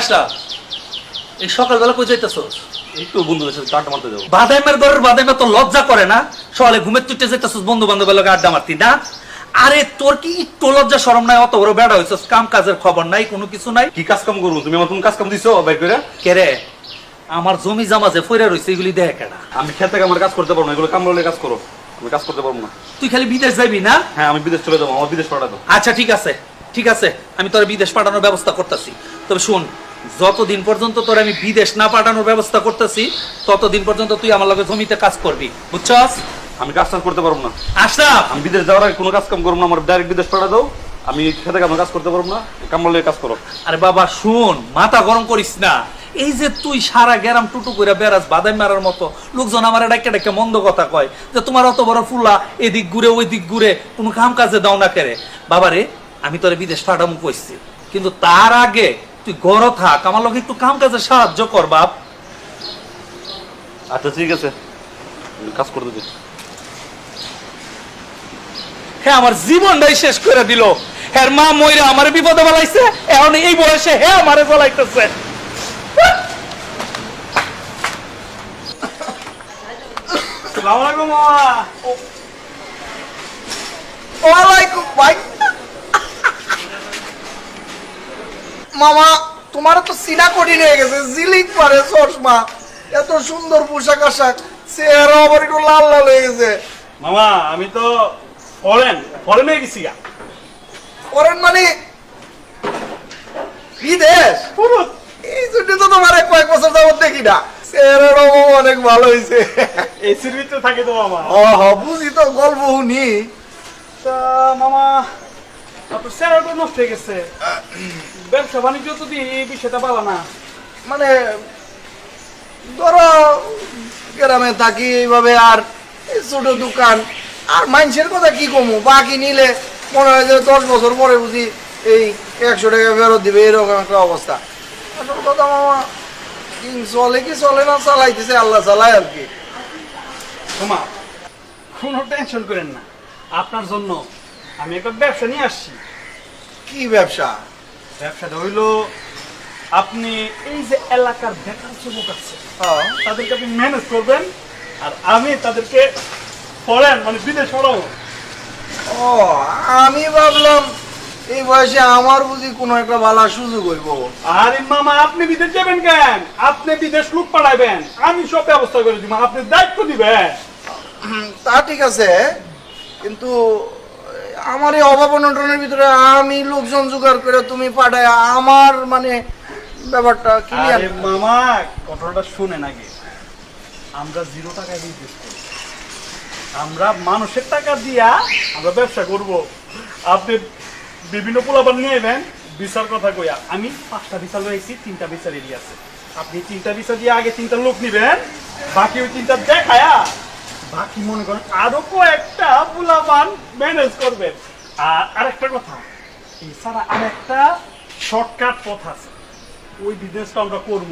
আসলা? এই সকালবেলা কই যাইতেছস এই তো বন্ধুদের সাথে আড্ডা মারতে যাব। বাদামের ঘরের বাদামে তো লজ্জা করে না। সকালে ঘুমের তুইতে যাইতেছস বন্ধু বান্ধবের লগে আড্ডা মারতি না? আরে তোর কি একটু লজ্জা শরম নাই? অত বড় বেড়া হইছস কাম কাজের খবর নাই কোনো কিছু নাই? কি কাজ কাম করব? তুমি আমার তুমি কাজ কাম দিছো বাইর করে? কে রে আমার জমি জামা যে ফইরা রইছে এগুলি দেখে কেনা আমি খেতে আমার কাজ করতে পারব না এগুলো কামড়লে কাজ করো। আমি কাজ করতে পারব না। তুই খালি বিদেশ যাবি না? হ্যাঁ আমি বিদেশ চলে যাব আমার বিদেশ দাও আচ্ছা ঠিক আছে। ঠিক আছে আমি তোর বিদেশ পাঠানোর ব্যবস্থা করতেছি। তবে শুন যতদিন পর্যন্ত তোর আমি বিদেশ না পাঠানোর ব্যবস্থা করতেছি ততদিন পর্যন্ত তুই আমার লগে জমিতে কাজ করবি। বুঝছস? আমি কাজ টাজ করতে পারব না। আশরাফ! আমি বিদেশ যাওয়ার আগে কোনো কাজ কাম করব না আমার ডাইরেক্ট বিদেশ পাঠা দাও। আমি খেতে আমার কাজ করতে পারব না কামড়লে কাজ করো। আরে বাবা শুন মাথা গরম করিস না। এই যে তুই সারা গ্যারাম টুটু করে বেড়াস বাদাম মারার মতো লোকজন আমার ডাকে ডাকে মন্দ কথা কয় যে তোমার অত বড় ফুলা এদিক ঘুরে ওই দিক ঘুরে কোনো কাম কাজে দাও না কেরে। বাবারে আমি তোরে বিদেশ পাঠামু কইছি। কিন্তু তার আগে তুই গড় থাক আমার লোক একটু কাম কাজে সাহায্য কর বাপ। আচ্ছা ঠিক আছে। কাজ করতে দিই হ্যাঁ আমার জীবনটাই শেষ করে দিল। হ্যাঁ মা ময়রা আমার বিপদে বলাইছে এখন এই বয়সে হ্যাঁ আমারে বলাইতেছে ওয়ালাইকুম ভাই। মামা তোমার তো সিনা কঠিন হয়ে গেছে জিলিক পারে চশমা। এত সুন্দর পোশাক আশাক চেহারা আবার একটু লাল লাল হয়ে গেছে। মামা আমি তো ফরেন ফরেনে গেছি গা। করেন মানে? বিদেশ? এই জন্য তো তোমার এক কয়েক বছর যাবত দেখি না। অভাব অনেক ভালো হয়েছে। এসির ভিতরে থাকে তো মামা। ও হ বুঝি তো গল্প শুনি। তা মামা আপনার স্যারাটা নষ্ট হয়ে গেছে। ব্যবসা বাণিজ্য তো যদি এই বিষয়টা পালা না। মানে ধরো গ্রামে থাকি এইভাবে আর ছোট দোকান আর মানুষের কথা কি কমু? বাকি নিলে মনে হয় যে দশ বছর পরে বুঝি এই একশো টাকা ফেরত দিবে এরকম একটা অবস্থা। আসল কথা মামা চলে কি চলে না চালাইতেছে আল্লাহ চালায় আর কি। মামা কোনো টেনশন করেন না। আপনার জন্য আমি একটা ব্যবসা নিয়ে আসছি। কি ব্যবসা? ব্যবসাটা হইল আপনি এই যে এলাকার বেকার যুবক আছে হ্যাঁ। তাদেরকে আপনি ম্যানেজ করবেন আর আমি তাদেরকে ফরেন মানে বিদেশ পড়াবো। ও আমি ভাবলাম এই বয়সে আমার বুঝি কোনো একটা ভালো সুযোগ হইব। আরে মামা আপনি বিদেশ যাবেন কেন? আপনি বিদেশ লোক পাঠাবেন আমি সব ব্যবস্থা করে দিব আপনি দায়িত্ব দিবেন। তা ঠিক আছে কিন্তু আমার এই অভাব অনটনের ভিতরে আমি লোকজন জোগাড় করে তুমি পাঠায় আমার মানে ব্যাপারটা ক্লিয়ার আরে মামা, কথাটা শুনেন আগে। আমরা জিরো টাকায় বিজনেস করি। আমরা মানুষের টাকা দিয়া আমরা ব্যবসা করব। আপনি বিভিন্ন পোলাপান নিয়ে এবেন বিচার কথা কইয়া। আমি পাঁচটা বিচার রয়েছি তিনটা বিচার এরিয়া আছে। আপনি তিনটা বিচার দিয়ে আগে তিনটা লোক নিবেন, বাকি ওই তিনটা দেখায়া বাকি মনে করেন আরও কয়েকটা পোলাপান ম্যানেজ করবেন। আর আরেকটা কথা এছাড়া আরেকটা শর্টকাট পথ আছে। ওই বিজনেসটা আমরা করব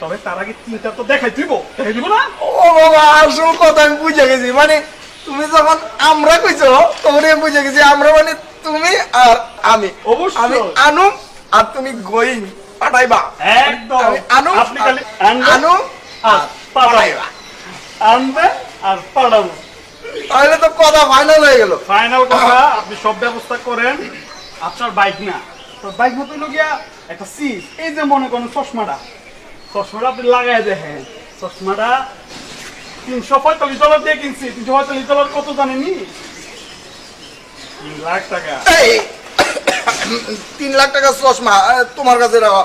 তবে তার আগে তিনটা তো দেখাই দিব দেখাই দিব না? ও বাবা আসল কথা আমি বুঝে গেছি। মানে তুমি যখন আমরা কইছো তখন আমি বুঝে গেছি আমরা মানে তুমি আর আমি। অবশ্যই। আমি আনু আর তুমি গোয়িং পাঠাইবা। একদম। আমি আনু আপনি খালি আর- আনু আর পাঠাইবা। আনবে আর পাঠাবো তাহলে তো কথা ফাইনাল হয়ে গেল। ফাইনাল কথা আপনি সব ব্যবস্থা করেন। আপনার বাইক না। তো বাইক হলো গিয়া একটা সিট এই যে মনে করেন চশমাটা। চশমাটা আপনি লাগাই দেখেন। চশমাটা তিনশো পঁয়তাল্লিশ ডলার দিয়ে কিনছি। তিনশো পঁয়তাল্লিশ ডলার কত জানেনি? তিন লাখ টাকা। এই, তিন লাখ টাকা চশমা তোমার কাছে রাখো।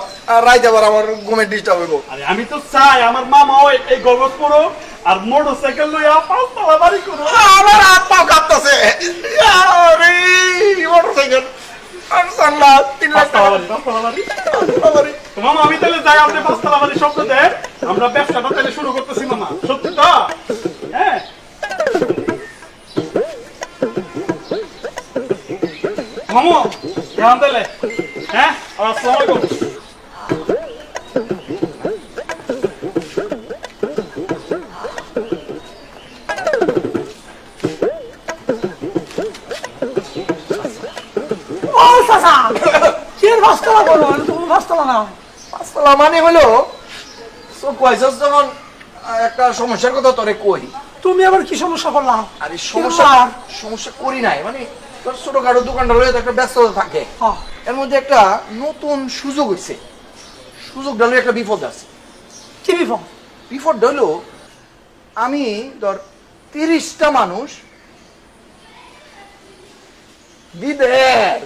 রাইতে আবার আমার ঘুমের ডিস্টার্ব হইব। আরে আমি তো চাই আমার মামা ওই এই গগত করো আর মোটর সাইকেল লইয়া পাঁচতলা বাড়ি করো। আমার হাত পাও কাঁপতেছে আরে মোটরসাইকেল। মামা আমি তাহলে যাই আপনি পাঁচতলা বাড়ি শব্দ দেন। আমরা ব্যবসাটা তাহলে শুরু করতেছি মামা। সত্যি তো? হ্যাঁ? মামু তাহলে। হ্যাঁ? আসসালামু তুমি না। মানে হলো তো কয়েছস যখন একটা সমস্যার কথা তোরে কই। তুমি আবার কি সমস্যা করলাম আর সমস্যা সমস্যা করি নাই মানে তোর ছোটখাটো দোকানটা রয়েছে একটা ব্যস্ততা থাকে। এর মধ্যে একটা নতুন সুযোগ হয়েছে সুযোগটা হলো একটা বিপদ আছে। কি বিপদ? বিপদটা হলো আমি ধর তিরিশটা মানুষ বিদেশ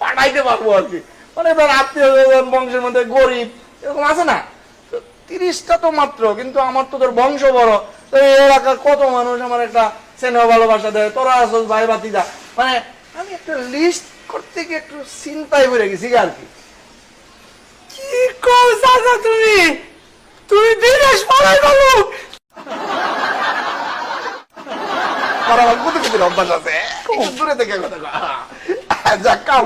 পাঠাইতে পারব আর কি মানে ধর আত্মীয় বংশের মধ্যে গরিব এরকম আছে না? তো তিরিশটা তো মাত্র কিন্তু আমার তো তোর বংশ বড়। তো এই এলাকার কত মানুষ আমার একটা স্নেহ ভালোবাসা দেয়? তোরা আসল ভাই বাতিদা। মানে আমি একটা লিস্ট করতে গিয়ে একটু চিন্তায় পড়ে গেছি আর কি? কি কও চাচা তুমি? তুমি বিদেশ পালাই বলো আর আমার কোথায় কোথায় অভ্যাস আছে? দূরে থেকে কথা। যাক কাম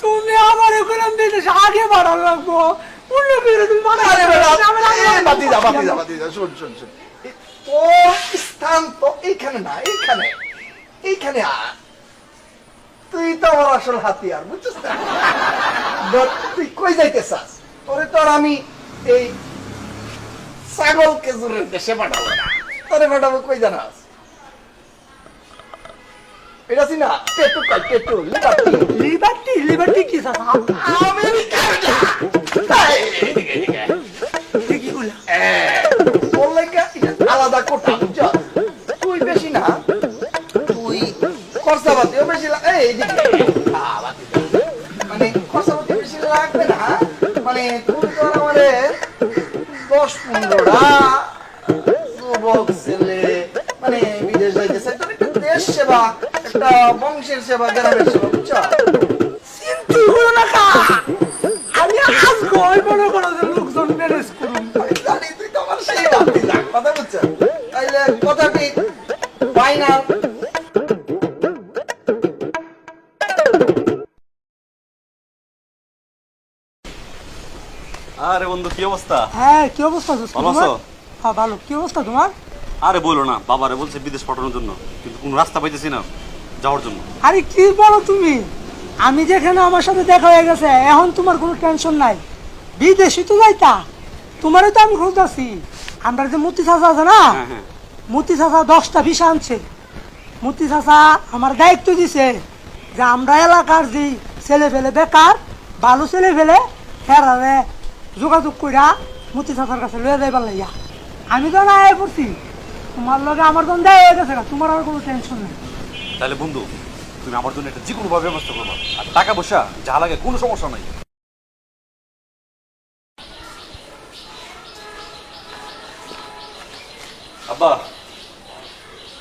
তুমি আমার এখন বিদেশ আগে বাড়ার লাগবো অন্য তুমি বাড়াই আরে বেটা, আমার আগে এই বাতি যা, বাতি যা, বাতি যা, শোন, শোন, শোন। তোর স্থান তো এইখানে না, এইখানে। এইখানে। তুই তো আমার আসল হাতিয়ার বুঝছিস না তুই কই যাইতে চাস তোরে তো আর আমি এই ছাগল কেজুরের দেশে পাঠাবো না তোরে পাঠাবো কই জানাস এটা আছি না টেটু কয় টেটু লিবার্টি লিবার্টি লিবার্টি কি চাচা আমেরিকার যা। এই, এদিকে, এদিকে। ঠিকই বললা তোর লাগা এটা আলাদা কোটা তুই বেশি না তুই খরচাপাতিও বেশি এই। মানে খরচাপাতি বেশি লাগবে না মানে তুই তো আমারে দশ পনেরোটা যুবক ছেলে সেবা একটা বংশের সেবা গ্রামের সেবা বুঝছ? চিন্তা করো না কা? আমি মনে করো যে লোকজন ম্যানেজ করুন। জানি তুই তো আমার সেই বাতি যাক কথা বুঝছ? তাইলে কথাটি ফাইনাল আরে বন্ধু কি অবস্থা? হ্যাঁ কি অবস্থা? ভালো আছো? হ্যাঁ ভালো। কি অবস্থা তোমার? আরে বলো না বাবারে বলছে বিদেশ পাঠানোর জন্য কিন্তু কোনো রাস্তা পাইতেছি না যাওয়ার জন্য। আরে কি বলো তুমি? আমি যেখানে আমার সাথে দেখা হয়ে গেছে এখন তোমার কোনো টেনশন নাই। বিদেশি তো যাইতা তোমারই তো আমি খুঁজতেছি। আমরা যে মতি চাষা আছে না হ্যাঁ হ্যাঁ। মতি চাষা দশটা ভিসা আনছে। মতি চাষা আমার দায়িত্ব দিছে যে আমরা এলাকার যে ছেলে ফেলে বেকার ভালো ছেলে ফেলে হেরারে যোগাযোগ কইরা মতি চাষার কাছে লয়ে যাইবার লাইয়া আমি তো না আয় পড়ছি। তোমার লগে আমার দেয় হয়ে গেছে গা, তোমার আর কোনো টেনশন নেই। তাহলে বন্ধু তুমি আমার জন্য একটা যে কোনো ভাবে ব্যবস্থা করবা। আর টাকা পয়সা যা লাগে কোনো সমস্যা নাই। আব্বা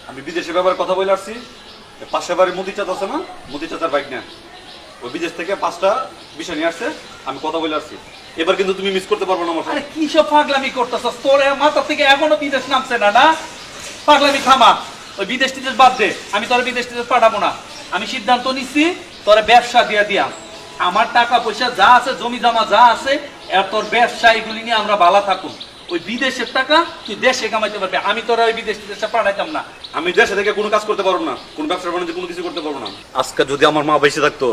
আমি বিদেশে ব্যাপারে কথা বলে আসছি। এ পাশের বাড়ির মুদি চাঁদ আছে না? মুদি চাচার বাইক না ওই বিদেশ থেকে পাঁচটা বিষয় নিয়ে আসছে আমি কথা বলে আসছি। এবার কিন্তু তুমি মিস করতে পারবে না আমার আরে কি সব পাগলামি করতেছস? তোর মাথা থেকে এখনও বিদেশ নামছে না না? পাগলামি থামা। ওই বিদেশ টিদেশ বাদ দে আমি তোর বিদেশ টিদেশ পাঠাবো না। আমি সিদ্ধান্ত নিচ্ছি তোরে ব্যবসা দিয়া আমার টাকা পয়সা যা আছে জমি জমা যা আছে আর তোর ব্যবসা এগুলি নিয়ে আমরা ভালো থাকুন ওই বিদেশের টাকা তুই দেশে কামাইতে পারবি। আমি তোরা ওই বিদেশ টিদেশে পাঠাইতাম না। আমি দেশে থেকে কোনো কাজ করতে পারব না। কোনো ব্যবসা বাণিজ্য কোনো কিছু করতে পারব না। আজকে যদি আমার মা বেঁচে থাকতো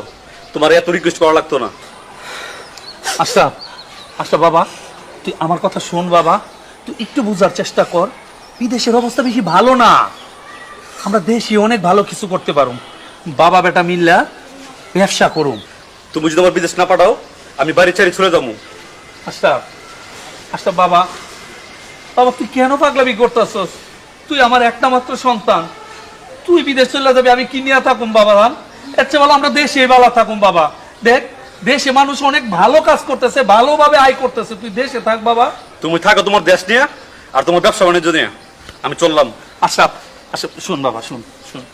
তোমার এত রিকোয়েস্ট করা লাগতো না। আচ্ছা আচ্ছা বাবা তুই আমার কথা শোন বাবা। তুই একটু বোঝার চেষ্টা কর। বিদেশের অবস্থা বেশি ভালো না। আমরা দেশে অনেক ভালো কিছু করতে পারো বাবা বেটা মিল্লা ব্যবসা করুম। তুমি যদি আমার বিদেশ না পাঠাও আমি বাড়ি ছাড়ি চলে যাব। আচ্ছা আচ্ছা বাবা বাবা তুই কেন পাগলামি করতেছস? তুই আমার একটা মাত্র সন্তান। তুই বিদেশ চলে যাবি আমি কি নিয়ে থাকুম বাবা রাম? এর চেয়ে ভালো আমরা দেশে ভালো থাকুম বাবা। দেখ দেশে মানুষ অনেক ভালো কাজ করতেছে ভালোভাবে আয় করতেছে। তুই দেশে থাক বাবা। তুমি থাকো তোমার দেশ নিয়ে আর তোমার ব্যবসা বাণিজ্য নিয়ে। আমি চললাম। আচ্ছা আচ্ছা শোন বাবা শোন শোন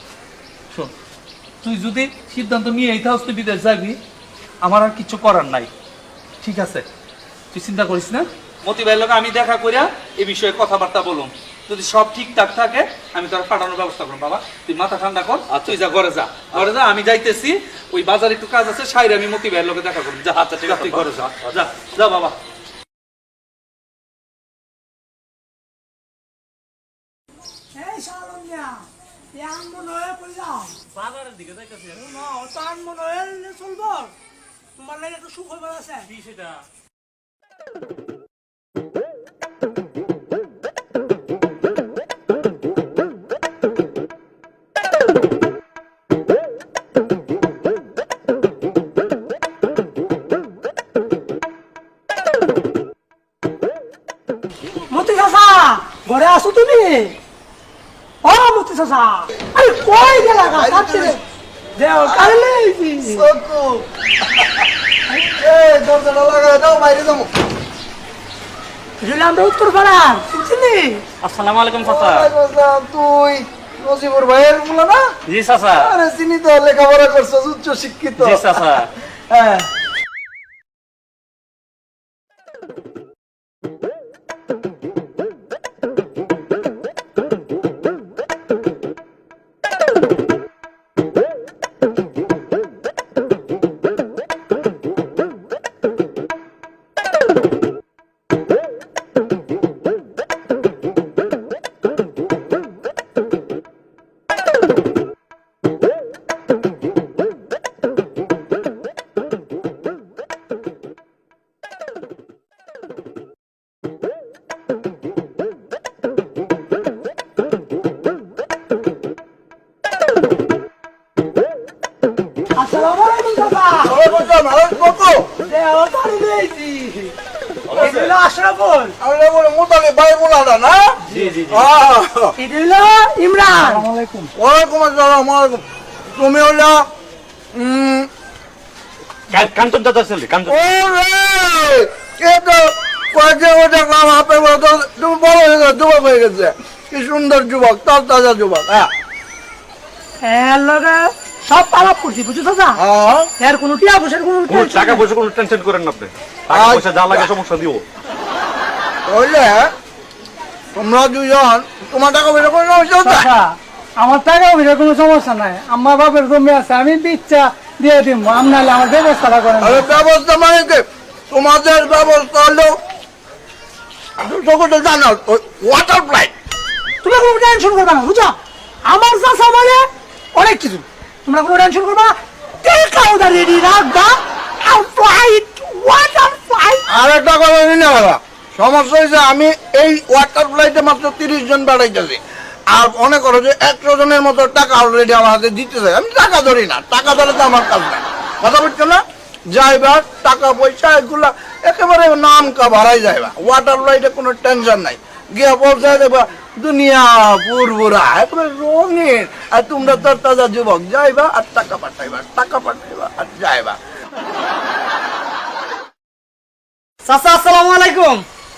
শোন। তুই যদি সিদ্ধান্ত নিয়ে এই থাকস তুই বিদেশ যাবি আমার আর কিছু করার নাই। ঠিক আছে? তুই চিন্তা করিস না। মতি ভাইয়ের লোক আমি দেখা করিয়া এই বিষয়ে কথাবার্তা বলুন যদি সব ঠিকঠাক থাকে আমি তোর পাঠানোর ব্যবস্থা করুন বাবা। তুই মাথা ঠান্ডা কর আর তুই যা ঘরে যা। ঘরে যা আমি যাইতেছি। ওই বাজারে একটু কাজ আছে সাইরে আমি মতি ভাইয়ের লোকে দেখা করুন যা আচ্ছা ঠিক আছে তুই ঘরে যা। যা যা বাবা এই শালনিয়া এ হয়ে পড়লাম বাজারের দিকে যাইতেছি না ও তো আনমন চলবো। তোমার লাগে একটু সুখ হইবার আছে। সেটা? মতি চাচা ঘরে আসো তুমি? ও মতি চাচা। আমরা উত্তর পাড়া বুঝলি আসসালামু আলাইকুম চাচা তুই নজিবুর ভাইয়ের না জি চাচা আরে চিনি তো লেখাপড়া করছ উচ্চ শিক্ষিত জি চাচা হ্যাঁ আশরাফুল আমরা বলে মোতালে ভাই বলাটা না? জি জি এটা হলো ইমরান? আলাইকুম। ওয়ালাইকুম আসসালাম ওয়ালাইকুম। তুমি হলো উম, কান্তন দাদা ছেলে? কান্তন ওরে! এ তো কয়েকটা ওটা কাম হাপে বলে তো তুমি বড় হয়ে গেছে যুবক হয়ে গেছে। কি সুন্দর যুবক তার তাজা যুবক হ্যাঁ। লগে। সব পালাপ করছি বুঝছ হ্যাঁ। এর কোনো টিয়া বসের কোনো কোনো টাকা পয়সা কোনো টেনশন করেন না আপনি। টাকা পয়সা যা লাগে সমস্যা দিও। তাহলে তোমরা দুজন তোমার টাকা পয়সা কোনো সমস্যা আমার টাকা পয়সা কোনো সমস্যা নাই। আমার বাপের জমি আছে আমি ইচ্ছা দিয়ে দিব আপনার আমার ব্যবস্থাটা করেন। আরে ব্যবস্থা মানে কি? তোমাদের ব্যবস্থা হলো সকলে জানো ওয়াটার ফ্লাইট তুমি কোনো টেনশন করবে না বুঝছ? আমার চাচা মানে অনেক কিছু। তোমরা কোনো টেনশন করবে না। টেকা ওটা রেডি রাখবা আর ফ্লাইট ওয়াটার ফ্লাইট আর একটা কথা নিলে বাবা সমস্যা হয়েছে আমি এই ওয়াটার ফ্লাইটে মাত্র তিরিশ জন বেড়াইতেছি। আর মনে করো যে একশো জনের মতো টাকা অলরেডি আমার হাতে দিতে চাই আমি টাকা ধরি না, টাকা ধরে তো আমার কাজ না কথা বলছো না? যাইবা, টাকা পয়সা এগুলা একেবারে নাম ভাড়াই যাইবা। ওয়াটার ফ্লাইটে কোনো টেনশন নাই। গিয়া পৌঁছায় দেখবা দুনিয়া পুরপুরা একেবারে রঙিন। আর তোমরা তো তাজা যুবক, যাইবা আর টাকা পাঠাইবা টাকা পাঠাইবা আর যাইবা। চাচা, আসসালামু আলাইকুম।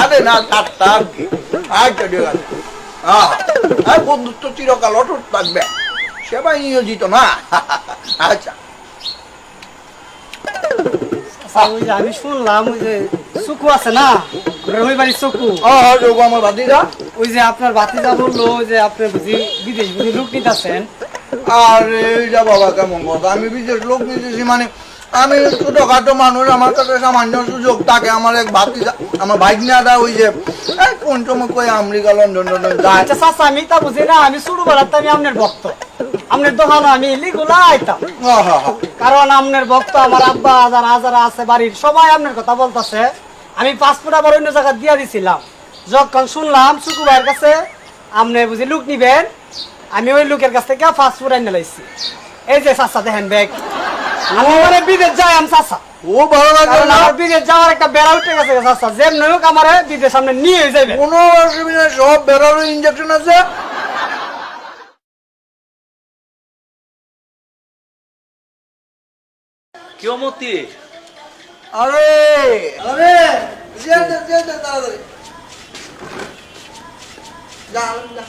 আরে না ঠাট্টা আচ্ছা ঠিক আছে। হ্যাঁ বন্ধুত্ব চিরকাল অটুট থাকবে। সেবাই নিয়োজিত না। আচ্ছা। আমি শুনলাম ওই যে সুকু আছে না? বাড়ির সুকু। হ্যাঁ যোগ আমার ভাতিজা। ওই যে আপনার বাতিজা বলল যে আপনি বুঝি বিদেশ বুঝি লোক নিতেছেন। আর এইটা বাবা কেমন কথা। আমি বিদেশ লোক নিতেছি মানে আমি ছোটখাটো মানুষ আমার কাছে সামান্য সুযোগ থাকে। আমার এক ভাতিজা আমার ভাইগনাটা ওই যে কই আমেরিকা লন্ডন টন্ডন যায়। আচ্ছা চাচা আমি তা বুঝি না আমি শুরু বেড়াতে আমি আপনার ভক্ত। আপনার দোকানে আমি লিগুলা আইতাম। হ্যাঁ হ্যাঁ হ্যাঁ। কারণ আপনার ভক্ত আমার আব্বা হাজার হাজার আছে বাড়ির সবাই আপনার কথা বলতেছে। আমি পাসপোর্ট আবার অন্য জায়গায় দিয়ে দিছিলাম। যখন শুনলাম সুকু ভাইয়ের কাছে আপনি বুঝি লুক নিবেন আমি ওই লোকের কাছ থেকে পাসপোর্ট আইনে লাইছি। এই যে চাচা দেখেন ব্যাগ। আমি মানে বিদেশ যাই আমি চাচা। ও ভালো লাগে না? আমার বিদেশ যাওয়ার একটা বেড়া উঠে গেছে চাচা। যেমনি হোক আমার বিদেশ সামনে নিয়ে যাবে কোনো অসুবিধা সব বেরোনো ইঞ্জেকশন আছে। কেউ মতি আরে! আরে! যেতে যেতে তাড়াতাড়ি। যা যা।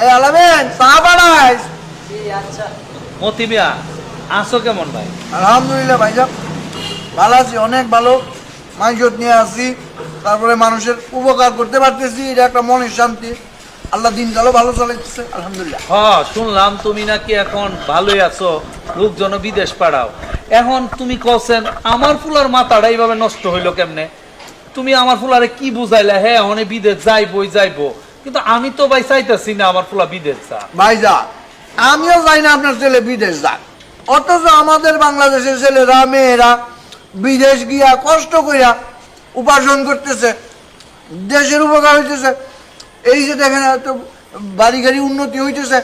এই আলামিন চা বানাইস মতি মিয়া আসো কেমন ভাই? আলহামদুলিল্লাহ ভাইজান ভালো আছি অনেক ভালো। মাইজত নিয়ে আসি তারপরে মানুষের উপকার করতে পারতেছি এটা একটা মনের শান্তি। আল্লাহ দিনকালও ভালো চালাইতেছে আলহামদুলিল্লাহ। হ শুনলাম তুমি নাকি এখন ভালোই আছো লোকজন বিদেশ পাড়াও। এখন তুমি কছেন আমার ফুলার মাথাটা এইভাবে নষ্ট হইল কেমনে? তুমি আমার ফুলারে কি বুঝাইলে? হ্যাঁ অনে বিদেশ যাইবই যাইবো। কিন্তু আমি তো ভাই চাইতেছি না আমার ফুলা বিদেশ যা ভাই যা আমিও যাই না আপনার ছেলে বিদেশ যাক। অথচ আমাদের বাংলাদেশের ছেলেরা মেয়েরা বিদেশ গিয়া কষ্ট করিয়া উপার্জন করতেছে দেশের উপকার হইতেছে। এই যে দেখেন এত বাড়ি গাড়ি উন্নতি হইতেছে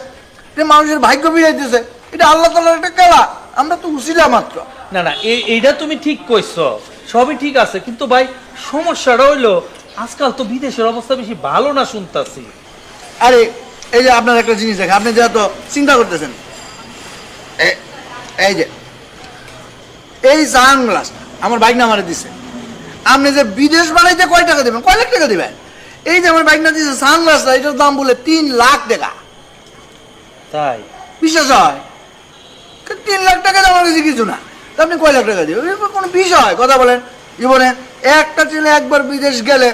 মানুষের ভাগ্য বিড়াইতেছে এটা আল্লাহ তালার একটা খেলা আমরা তো উচিলা মাত্র। না না এই- এইটা তুমি ঠিক কইছো সবই ঠিক আছে কিন্তু ভাই সমস্যাটা হইল আজকাল তো বিদেশের অবস্থা বেশি ভালো না শুনতাছি। আরে এই যে আপনার একটা জিনিস দেখে আপনি যত চিন্তা করতেছেন এই যে এই সানগ্লাস আমার বাইক না মারে দিছে। আপনি যে বিদেশ বাড়াইতে কয় টাকা দেবেন? কয় লাখ টাকা দেবেন? এই যে আমার বাইক না দিছে সানগ্লাসটা এটার দাম বলে তিন লাখ টাকা। তাই? বিশ্বাস হয়? তিন লাখ টাকা আমার কাছে কিছু না। তা আপনি কয় লাখ টাকা দেবেন? কোনো বিষয় কথা বলেন। জীবনে একটা ছেলে একবার বিদেশ গেলে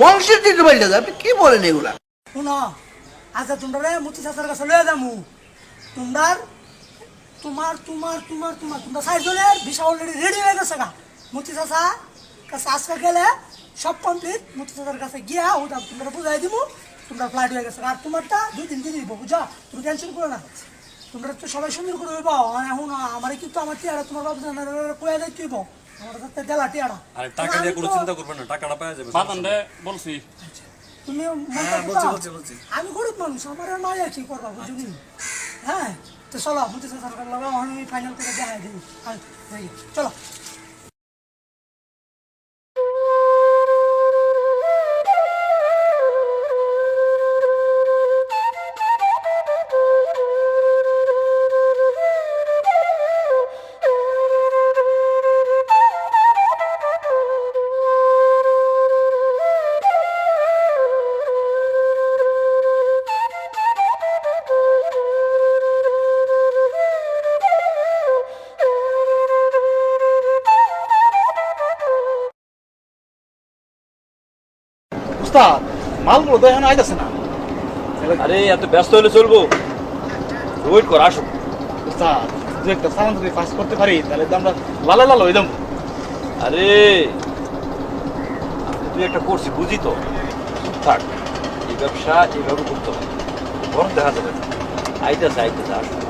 বংশের দিকে বাড়িতে যায় আপনি কি বলেন এগুলা? শুনো আচ্ছা তোমরা মুতি চাচার কাছে লয়ে যামু। তোমরার তোমার তোমার তোমার তোমার তোমরা চারজনের ভিসা অলরেডি রেডি হয়ে গেছে গা। মুতি চাচা কাছে আজকে গেলে সব কমপ্লিট মুতি চাচার কাছে গিয়া ওটা তোমরা বুঝাই দিব তোমরা ফ্লাইট হয়ে গেছে আর তোমারটা দুই দিন দিয়ে দিব বুঝা তুমি টেনশন করো না তোমরা তো সবাই সুন্দর করে হইব। এখন আমার কিন্তু আমার টিয়ারা তোমার বাবু কয়ে দেয় তুইব আমার কাছে দেলা টিয়ারা। আরে টাকা দিয়ে কোনো চিন্তা করবেন না টাকাটা পাওয়া যাবে। বাদান রে বলছি। তুমি বলছি বলছি বলছি। আমি গরিব মানুষ আমার আর মায়া কি করবা বুঝলি হ্যাঁ? তো চলো আমি ফাইনাল করে দেখাই দিই। চলো। উস্তাদ মালগুলো তো এখন আইতাছে না। আরে এত ব্যস্ত হলে চলবো। ওয়েট কর আসো। দু একটা সামান যদি পাস করতে পারি তাহলে তো আমরা লালা লাল হয়ে যাব। আরে তুই একটা করছি বুঝি তো। থাক এই ব্যবসা এইভাবে করতে হবে। বরং দেখা যাবে। আইতেছে আইতেছে আসো।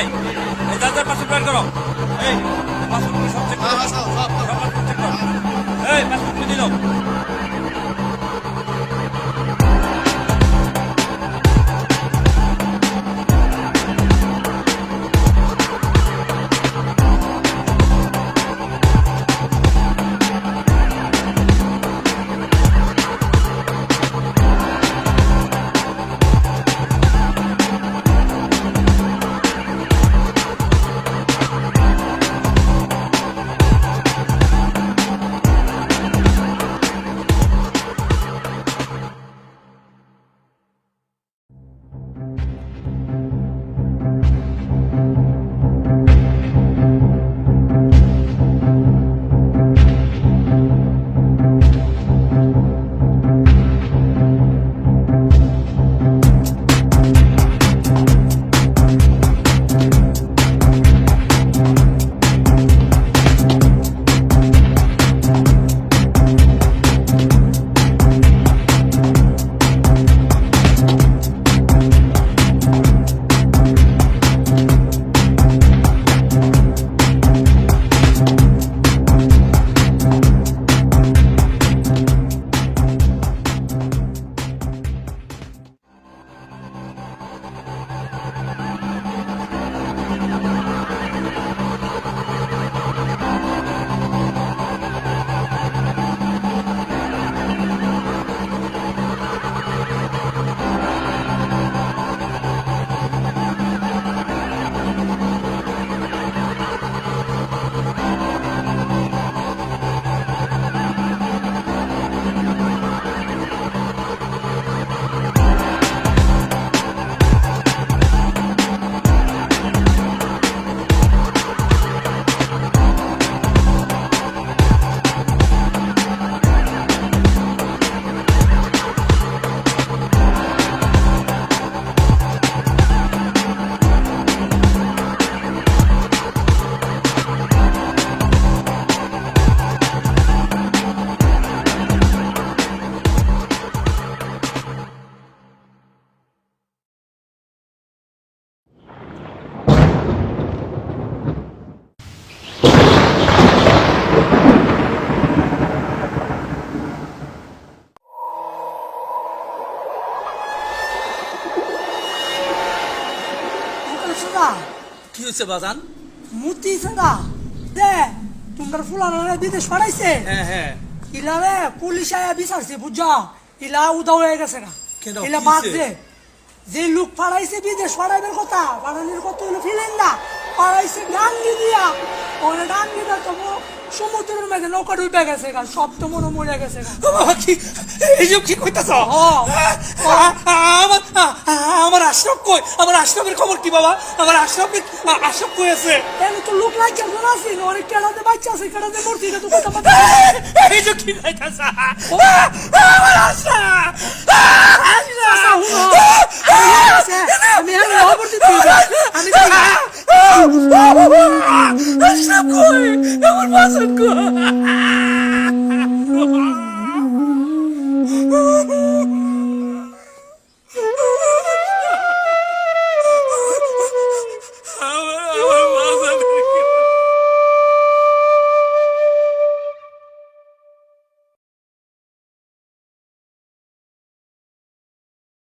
এই যার যার পাসপোর্ট বের করো। এই পাসপোর্ট সব চেক করো। সব চেক করো। এই পাসপোর্ট দিল। হয়েছে বাজান? মুতি সাদা দে তোমার ফুলানা বিদেশ পাঠাইছে। হ্যাঁ হ্যাঁ। ইলারে পুলিশ আয়া বিচারছে বুঝা ইলা উদা হয়ে গেছে না। ইলা বাদ দে। যে লোক পাড়াইছে বিদেশ পাড়াইবার কথা পাড়ানির কত হলো ফিলেন না। পাড়াইছে ডাঙ্গি দিয়া। ওরে সমুদ্রের মেঘে নৌকা ডুবে গেছে গা সব তো মনে মরে গেছে গা। কি? এইসব কি কইতাছ? আমার আমার আশরাফ কই? আমার আশরাফের খবর কি বাবা? আমার আশরাফের আশরাফ কই আছে? এনে তো লোক লাগে কেমন আছে? কেড়াতে বাচ্চা আছে কেড়াতে মূর্তি এটা তো কথা কি কইতাছ? আমার আশরাফ! আমি আমি খবর আমি আশরাফ কই আমার বাসন কই আমার